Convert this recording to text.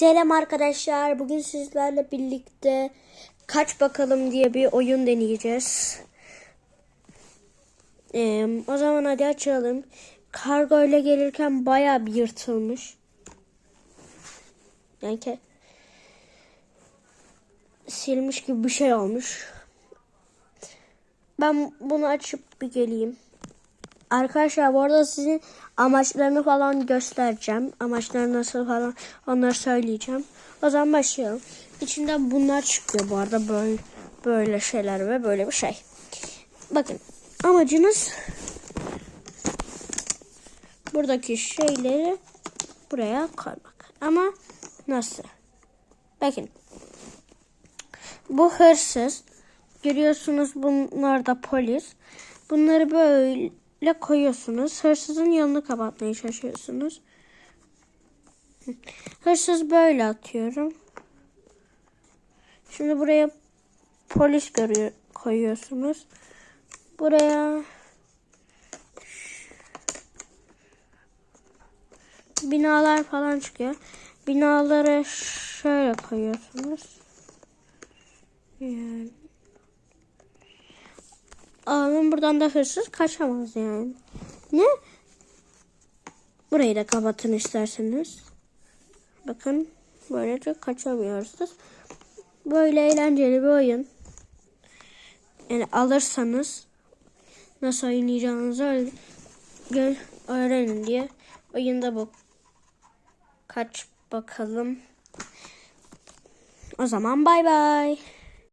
Selam arkadaşlar. Bugün sizlerle birlikte kaç bakalım diye bir oyun deneyeceğiz. Ee, o zaman hadi açalım. Kargo ile gelirken bayağı bir yırtılmış. Yani ki silmiş gibi bir şey olmuş. Ben bunu açıp bir geleyim. Arkadaşlar bu arada sizin amaçlarını falan göstereceğim. Amaçları nasıl falan onları söyleyeceğim. O zaman başlayalım. İçinden bunlar çıkıyor bu arada böyle böyle şeyler ve böyle bir şey. Bakın amacınız buradaki şeyleri buraya koymak. Ama nasıl? Bakın. Bu hırsız. Görüyorsunuz bunlar da polis. Bunları böyle koyuyorsunuz. Hırsızın yanını kapatmaya çalışıyorsunuz. Hırsız böyle atıyorum. Şimdi buraya polis görüyor, koyuyorsunuz. Buraya binalar falan çıkıyor. Binaları şöyle koyuyorsunuz. Yani Ağabeyim buradan da hırsız kaçamaz yani. Ne? Burayı da kapatın isterseniz. Bakın böylece kaçamıyorsunuz. Böyle eğlenceli bir oyun. Yani alırsanız nasıl oynayacağınızı öğrenin diye oyunda bu. Kaç bakalım. O zaman bay bay.